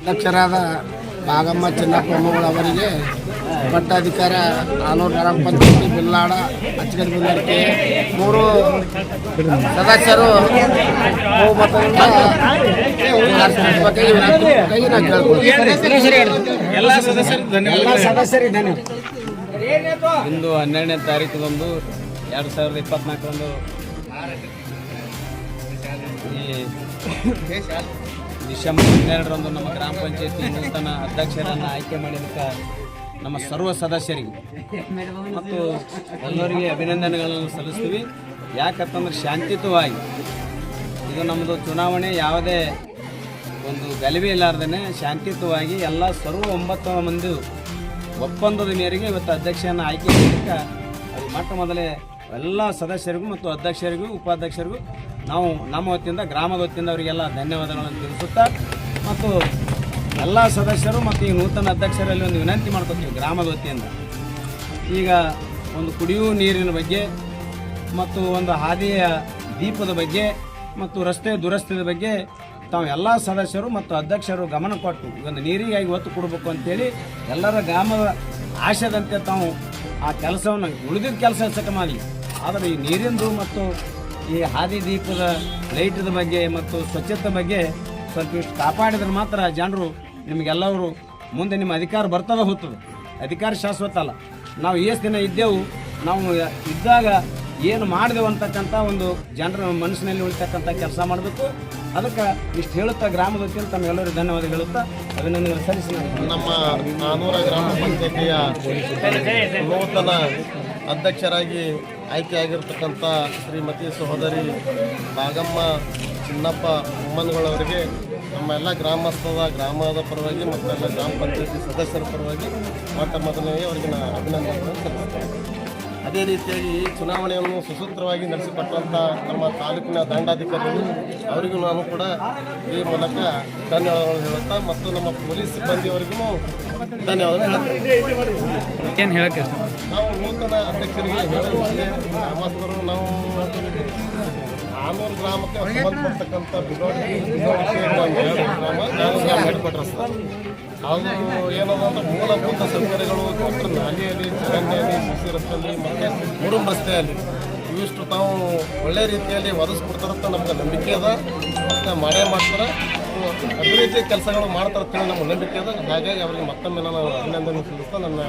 ಅಧ್ಯಕ್ಷರಾದ ಭಾಗಮ್ಮ ಚಿನ್ನಪ್ಪ ಅವರಿಗೆ ಪಟ್ಟಾಧಿಕಾರ ಆಲೂರು ಗ್ರಾಮ ಪಂಚಾಯತಿ ಬಿಲ್ಲಾಡ ಅಚ್ಚಗಡಿ ಬಿಲ್ಲಾಡಕ್ಕೆ ಮೂರು ಸದಸ್ಯರು ಬಹುಮತದಿಂದ ಆರಿಸಬೇಕಾಗಿ ವಿನಂತಿ ನಾನು ಕೇಳ್ಕೊಳ್ತೀನಿ. ಎಲ್ಲ ಸದಸ್ಯರಿಗೆ ಧನ್ಯವಾದ ಇಂದು ಹನ್ನೆರಡನೇ ತಾರೀಕದೊಂದು ಎರಡು ಸಾವಿರದ ಇಪ್ಪತ್ನಾಲ್ಕರಂದು ಈ ಡಿಸೆಂಬರ್ ಹನ್ನೆರಡರಂದು ನಮ್ಮ ಗ್ರಾಮ ಪಂಚಾಯತಿ ನೂತನ ಅಧ್ಯಕ್ಷರನ್ನು ಆಯ್ಕೆ ಮಾಡಿದಕ್ಕೆ ನಮ್ಮ ಸರ್ವ ಸದಸ್ಯರಿಗೆ ಮತ್ತು ಎಲ್ಲರಿಗೆ ಅಭಿನಂದನೆಗಳನ್ನು ಸಲ್ಲಿಸ್ತೀವಿ. ಯಾಕಂತಂದ್ರೆ ಶಾಂತಿಯುತವಾಗಿ ಇದು ನಮ್ಮದು ಚುನಾವಣೆ ಯಾವುದೇ ಒಂದು ಗಲಭೆ ಇಲ್ಲಾರ್ದೇ ಶಾಂತಿಯುತವಾಗಿ ಎಲ್ಲ ಸರ್ವ ಒಂಬತ್ತು ಮಂದಿ ಒಪ್ಪಂದದ ಮೇರೆಗೆ ಇವತ್ತು ಅಧ್ಯಕ್ಷನ ಆಯ್ಕೆ ಮಾಡಿದ್ದಕ್ಕೆ ಅದು ಮೊಟ್ಟ ಮೊದಲೇ ಎಲ್ಲ ಸದಸ್ಯರಿಗೂ ಮತ್ತು ಅಧ್ಯಕ್ಷರಿಗೂ, ಉಪಾಧ್ಯಕ್ಷರಿಗೂ ನಾವು ನಮ್ಮ ವತಿಯಿಂದ, ಗ್ರಾಮದ ವತಿಯಿಂದ ಅವರಿಗೆಲ್ಲ ಧನ್ಯವಾದಗಳನ್ನು ತಿಳಿಸುತ್ತಾ, ಮತ್ತು ಎಲ್ಲ ಸದಸ್ಯರು ಮತ್ತು ಈ ನೂತನ ಅಧ್ಯಕ್ಷರಲ್ಲಿ ಒಂದು ವಿನಂತಿ ಮಾಡ್ಕೊತೀವಿ ಗ್ರಾಮದ ವತಿಯಿಂದ. ಈಗ ಒಂದು ಕುಡಿಯುವ ನೀರಿನ ಬಗ್ಗೆ ಮತ್ತು ಒಂದು ಹಾದಿಯ ದೀಪದ ಬಗ್ಗೆ ಮತ್ತು ರಸ್ತೆ ದುರಸ್ತಿದ ಬಗ್ಗೆ ತಾವು ಎಲ್ಲ ಸದಸ್ಯರು ಮತ್ತು ಅಧ್ಯಕ್ಷರು ಗಮನ ಕೊಟ್ಟು ಒಂದು ನೀರಿಗಾಗಿ ಒತ್ತು ಕೊಡಬೇಕು ಅಂತೇಳಿ ಎಲ್ಲರ ಗ್ರಾಮದ ಆಶಯದಂತೆ ತಾವು ಆ ಕೆಲಸವನ್ನು ಉಳಿದಿದ್ದ ಕೆಲಸ ಸಕ ಮಾಡಲಿ. ಆದರೆ ಈ ನೀರಿಂದು ಮತ್ತು ಈ ಹಾದಿ ದೀಪದ ಲೈಟದ ಬಗ್ಗೆ ಮತ್ತು ಸ್ವಚ್ಛತೆ ಬಗ್ಗೆ ಸ್ವಲ್ಪ ಇಷ್ಟು ಕಾಪಾಡಿದ್ರೆ ಮಾತ್ರ ಜನರು ನಿಮಗೆಲ್ಲವರು ಮುಂದೆ ನಿಮ್ಮ ಅಧಿಕಾರ ಬರ್ತದೆ ಹೋಗ್ತದೆ ಅಧಿಕಾರ ಶಾಶ್ವತ ಅಲ್ಲ. ನಾವು ಎಷ್ಟು ದಿನ ಇದ್ದೆವು. ನಾವು ಇದ್ದಾಗ ಏನು ಮಾಡಿದೆವು ಅಂತಕ್ಕಂಥ ಒಂದು ಜನರ ಮನಸ್ಸಿನಲ್ಲಿ ಉಳಿತಕ್ಕಂಥ ಕೆಲಸ ಮಾಡಬೇಕು. ಅದಕ್ಕೆ ಇಷ್ಟು ಹೇಳುತ್ತಾ ಗ್ರಾಮದ ತಮ್ಮ ಎಲ್ಲರಿಗೂ ಧನ್ಯವಾದ ಹೇಳುತ್ತಾ ಅಭಿನಂದನೆಗಳು ಸಲ್ಲಿಸಿ ನಮ್ಮ ನಾನೂರ ಗ್ರಾಮ ಪಂಚಾಯತಿಯ ನೂತನ ಅಧ್ಯಕ್ಷರಾಗಿ ಆಯ್ಕೆಯಾಗಿರ್ತಕ್ಕಂಥ ಶ್ರೀಮತಿ ಸಹೋದರಿ ಭಾಗಮ್ಮ ಚಿನ್ನಪ್ಪ ಉಮ್ಮನ್ಗಳವರಿಗೆ ನಮ್ಮ ಎಲ್ಲ ಗ್ರಾಮಸ್ಥದ ಗ್ರಾಮದ ಪರವಾಗಿ ಮತ್ತು ಎಲ್ಲ ಗ್ರಾಮ ಪಂಚಾಯತಿ ಸದಸ್ಯರ ಪರವಾಗಿ ಮೊಟ್ಟ ಮೊದಲನೇ ಅವರಿಗೆ ನಾನು ಅಭಿನಂದನೆಗಳನ್ನು ಸಲ್ಲಿಸ್ತೇನೆ. ಅದೇ ರೀತಿಯಾಗಿ ಈ ಚುನಾವಣೆಯನ್ನು ಸುಸೂತ್ರವಾಗಿ ನಡೆಸಿಕೊಟ್ಟಂಥ ನಮ್ಮ ತಾಲೂಕಿನ ದಂಡಾಧಿಕಾರಿಗಳು ಅವರಿಗೂ ನಾನು ಕೂಡ ಈ ಮೂಲಕ ಧನ್ಯವಾದಗಳು ಹೇಳುತ್ತಾ ಮತ್ತು ನಮ್ಮ ಪೊಲೀಸ್ ಸಿಬ್ಬಂದಿಯವರಿಗೂ ಧನ್ಯವಾದಗಳು ಏನು ಹೇಳಕ್ಕೆ ನಾವು ನೂತನ ಅಧ್ಯಕ್ಷರಿಗೆ ಹೇಳುವಂತೆ ಗ್ರಾಮಸ್ಥರು ನಾವು ಆನೂರು ಗ್ರಾಮಕ್ಕೆ ಸಂಬಂಧಪಡ್ತಕ್ಕಂಥ ಗ್ರಾಮ ನಾನು ಸರ್ ಅದು ಏನದ ಅಂದ್ರೆ ಮೂಲಭೂತ ಸೌಕರ್ಯಗಳು ಕೊಟ್ಟರೆ ನಾಲಿಯಲ್ಲಿ ಚರಂಡಿಯಲ್ಲಿ ಸಿಸಿ ರಸ್ತೆಯಲ್ಲಿ ಮತ್ತು ಮುರುಮ್ ರಸ್ತೆಯಲ್ಲಿ. ಇವಿಷ್ಟು ತಾವು ಒಳ್ಳೆ ರೀತಿಯಲ್ಲಿ ಒದಗಿಸ್ಕೊಡ್ತಾರಂತ ನಮ್ಗೆ ನಂಬಿಕೆ ಅದ. ಮತ್ತು ಮಾಡೇ ಮಾಡ್ತಾರೆ. ಅಭಿವೃದ್ಧಿ ಕೆಲಸಗಳು ಮಾಡ್ತಾರೆ ಅಂತೇಳಿ ನಮ್ಗೆ ನಂಬಿಕೆ ಅದ. ಹಾಗಾಗಿ ಅವರಿಗೆ ಮತ್ತೊಮ್ಮೆ ನಾನು ಅಭಿನಂದನೆ ಸಲ್ಲಿಸ್ತಾ ನನ್ನ